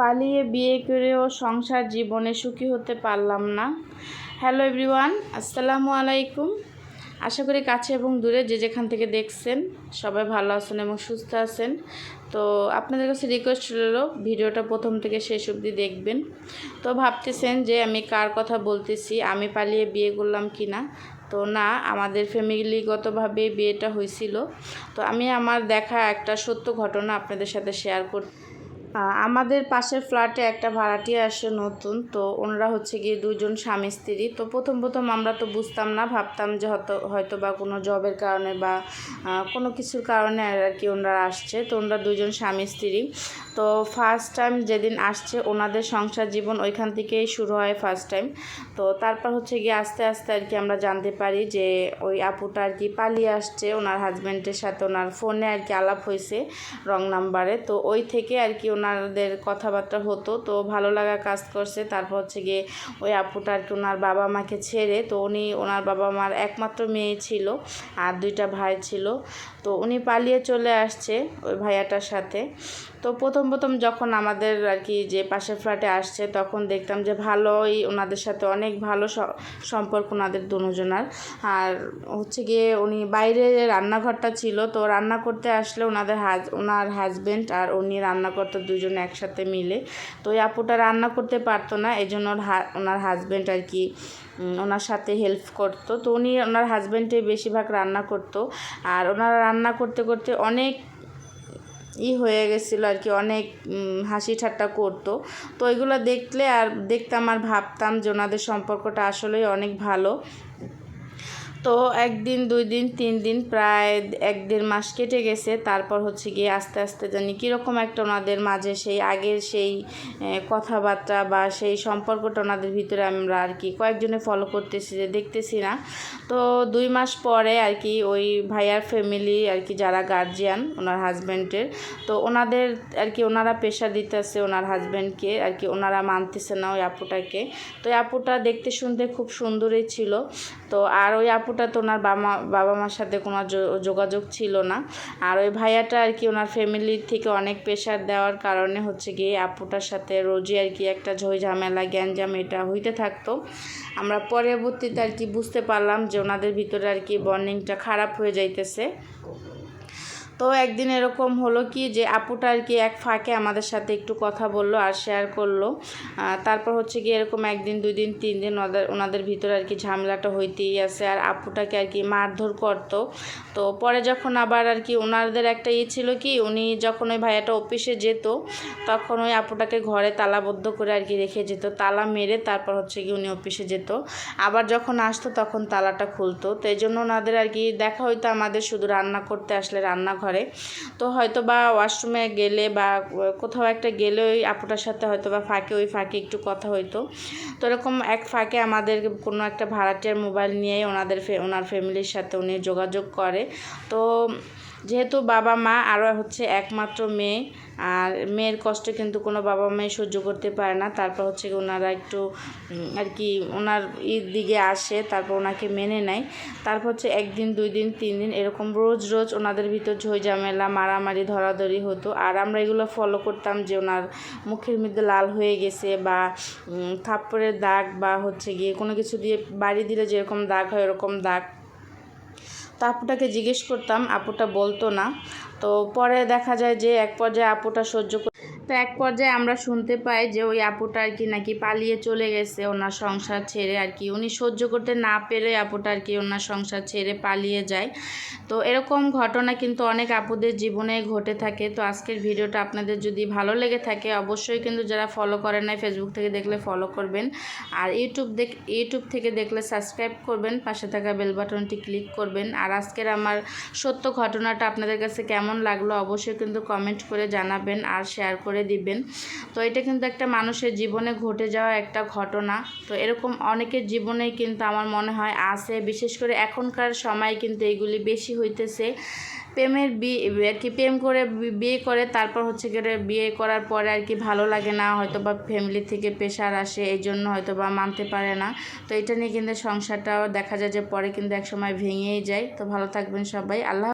পালিয়ে বিয়ে করেও সংসার জীবনে সুখী হতে পারলাম না। হ্যালো এভরিওয়ান আসসালামু আলাইকুম। আশা করি কাছে এবং দূরে যে যেখান থেকে দেখছেন, সবাই ভালো আছেন এবং সুস্থ আছেন। তো আপনাদের কাছে রিকোয়েস্ট রইল, ভিডিওটা প্রথম থেকে শেষ অবধি দেখবেন। তো ভাবতেছেন যে আমি কার কথা বলতেছি, আমি পালিয়ে বিয়ে করলাম কি না তো না, আমাদের ফ্যামিলিগতভাবে বিয়েটা হয়েছিল। তো আমি আমার দেখা একটা সত্য ঘটনা আপনাদের সাথে শেয়ার কর আমাদের পাশের ফ্ল্যাটে একটা ভাড়াটিয়া আসে নতুন, তো ওনারা হচ্ছে গিয়ে দুজন স্বামী স্ত্রী। তো প্রথম প্রথম আমরা তো বুঝতাম না, ভাবতাম যে হয়তো হয়তো বা কোনো জবের কারণে বা কোনো কিছুর কারণে আর কি ওনারা আসছে। তো ওনারা দুজন স্বামী স্ত্রী। তো ফার্স্ট টাইম যেদিন আসছে, ওনাদের সংসার জীবন ওইখান থেকেই শুরু হয় ফার্স্ট টাইম তো তারপর হচ্ছে গিয়ে আস্তে আস্তে আর কি আমরা জানতে পারি যে, ওই আপুটা আর কি পালিয়ে আসছে। ওনার হাজব্যান্ডের সাথে ওনার ফোনে আর কি আলাপ হয়েছে রং নাম্বারে তো ওই থেকে আর কি ওনাদের কথাবার্তা হতো, তো ভালো লাগা কাজ করছে। তারপর হচ্ছে গিয়ে ওই আপুটা আর কি ওনার বাবা মাকে ছেড়ে, তো উনি ওনার বাবা মার একমাত্র মেয়ে ছিল আর দুইটা ভাই ছিল। তো উনি পালিয়ে চলে আসছে ওই ভাইয়াটার সাথে। তো প্রথম প্রথম যখন আমাদের আর কি যে পাশের ফ্ল্যাটে আসছে, তখন দেখতাম যে ভালোই ওনাদের সাথে অনেক ভালো সম্পর্ক ওনাদের দুজনার। আর হচ্ছে গিয়ে উনি বাইরে রান্নাঘরটা ছিল, তো রান্না করতে আসলে ওনাদের হাজ, ওনার হাজবেন্ড আর উনি রান্না করতো দুজনে একসাথে মিলে। তো ওই আপুটা রান্না করতে পারতো না এই জন্য ওনার হাজবেন্ড আর কি ওনার সাথে হেল্প করতো। তো উনি ওনার হাজবেন্ডে বেশিরভাগ রান্না করতো। আর ওনারা রান্না করতে করতে অনেক ই হয়ে গেছিল আর কি, অনেক হাসি ঠাট্টা করতো। তো এগুলো দেখলে আর দেখতাম আর ভাবতাম যে ওনাদের সম্পর্কটা আসলেই অনেক ভালো। তো একদিন দুই দিন তিন দিন প্রায় এক দেড় মাস কেটে গেছে। তারপর হচ্ছে গিয়ে আস্তে আস্তে জানি কীরকম একটা ওনাদের মাঝে সেই আগের সেই কথাবার্তা বা সেই সম্পর্কটা ওনাদের ভিতরে আমরা আর কি কয়েকজনে ফলো করতেছি যে দেখতেছি না। তো দুই মাস পরে আর কি ওই ভাইয়ার ফ্যামিলি আর কি যারা গার্জিয়ান ওনার হাজব্যান্ডের তো ওনাদের আর কি ওনারা প্রেশার দিতেছে ওনার হাজব্যান্ডকে আর কি ওনারা মানতেছে না ওই আপুটাকে। তো ওই আপুটা দেখতে শুনতে খুব সুন্দরই ছিল। তো আর ওই আপুটা তো ওনার বাবা বাবা মার সাথে কোনো যোগাযোগ ছিল না। আর ওই ভাইয়াটা আর কি ওনার ফ্যামিলির থেকে অনেক প্রেশার দেওয়ার কারণে হচ্ছে গিয়ে আপুটার সাথে রোজই আর কি একটা ঝই ঝামেলা, গ্যাঞ্জাম এটা হইতে থাকতো। আমরা পরবর্তীতে আর কি বুঝতে পারলাম যে ওনাদের ভিতরে আর কি বন্ডিংটা খারাপ হয়ে যাইতেছে। তো একদিন এরকম হলো কি যে আপুটা আর কি এক ফাঁকে আমাদের সাথে একটু কথা বলল আর শেয়ার করল। তারপর হচ্ছে কি এরকম একদিন দুই দিন তিন দিন ওদের, ওনাদের ভিতরে আর কি ঝামেলাটা হইতেই আছে আর আপুটাকে আর কি মারধর করতো। তো পরে যখন আবার আর কি ওনাদের একটা ইয়ে ছিল কি, উনি যখন ওই ভাইয়াটা অফিসে যেত, তখন ওই আপুটাকে ঘরে তালাবদ্ধ করে আর কি রেখে যেত। তালা মেরে তারপর হচ্ছে কি উনি অফিসে যেত। আবার যখন আসতো তখন তালাটা খুলতো। তো এই জন্য ওনাদের আর কি দেখা হইতো আমাদের শুধু রান্না করতে আসলে রান্নাঘরে তো হয়তো বা ওয়াশরুমে গেলে বা কোথাও একটা গেলে ওই আপুটার সাথে হয়তো বা ফাঁকে, ওই ফাঁকে একটু কথা হইতো। তো এরকম এক ফাঁকে আমাদের কোনো একটা ভাড়াটিয়ার মোবাইল নিয়েই ওনাদের ওনার ফ্যামিলির সাথে উনি যোগাযোগ করে। তো যেহেতু বাবা মা আরও হচ্ছে একমাত্র মেয়ে, আর মেয়ের কষ্ট কিন্তু কোনো বাবা মেয়ে সহ্য করতে পারে না। তারপর হচ্ছে ওনারা একটু আর কি ওনার ঈদ দিকে আসে, তারপর ওনাকে মেনে নেয়। তারপর হচ্ছে একদিন, দুই দিন, তিন দিন এরকম রোজ রোজ ওনাদের ভিতর ঝই ঝামেলা মারামারি, ধরাধরি হতো। আর আমরা এগুলো ফলো করতাম যে ওনার মুখের মধ্যে লাল হয়ে গেছে বা থাপ্পড়ের দাগ বা হচ্ছে গিয়ে কোনো কিছু দিয়ে বাড়ি দিলে যেরকম দাগ হয় ওরকম দাগ তো আপুটাকে জিজ্ঞেস করতাম, আপুটা বলতো না। তো পরে দেখা যায় যে এক পর্যায়ে আপুটা সহ্য তো এক পর্যায়ে আমরা শুনতে পাই যে ওই আপুটা আর কি নাকি পালিয়ে চলে গেছে ওনার সংসার ছেড়ে আর কি। উনি সহ্য করতে না পেরে আপুটা আর কি ওনার সংসার ছেড়ে পালিয়ে যায়। তো এরকম ঘটনা কিন্তু অনেক আপুদের জীবনে ঘটে থাকে। তো আজকের ভিডিওটা আপনাদের যদি ভালো লেগে থাকে, অবশ্যই কিন্তু যারা ফলো করেন নাই ফেসবুক থেকে দেখলে ফলো করবেন। আর ইউটিউব দেখ ইউটিউব থেকে দেখলে সাবস্ক্রাইব করবেন। পাশে থাকা বেল বাটনটি ক্লিক করবেন। আর আজকের আমার সত্য ঘটনাটা আপনাদের কাছে কেমন লাগল, অবশ্যই কিন্তু কমেন্ট করে জানাবেন আর শেয়ার করে দিবেন। তো এটা কিন্তু একটা মানুষের জীবনে ঘটে যাওয়া একটা ঘটনা। তো এরকম অনেকের জীবনেই কিন্তু আমার মনে হয় আছে। বিশেষ করে এখনকার সময় কিন্তু এগুলি বেশি হইতেছে। প্রেমের বিয়ে আর কি প্রেম করে বিয়ে করে, তারপর হচ্ছে গিয়ে বিয়ে করার পরে আর কি ভালো লাগে না। হয়তো বা ফ্যামিলি থেকে প্রেশার আসে এই জন্য হয়তো বা মানতে পারে না। তো এটা নিয়ে কিন্তু সংসারটাও দেখা যায় যে পরে কিন্তু একসময় ভেঙেই যায়। তো ভালো থাকবেন সবাই। আল্লাহ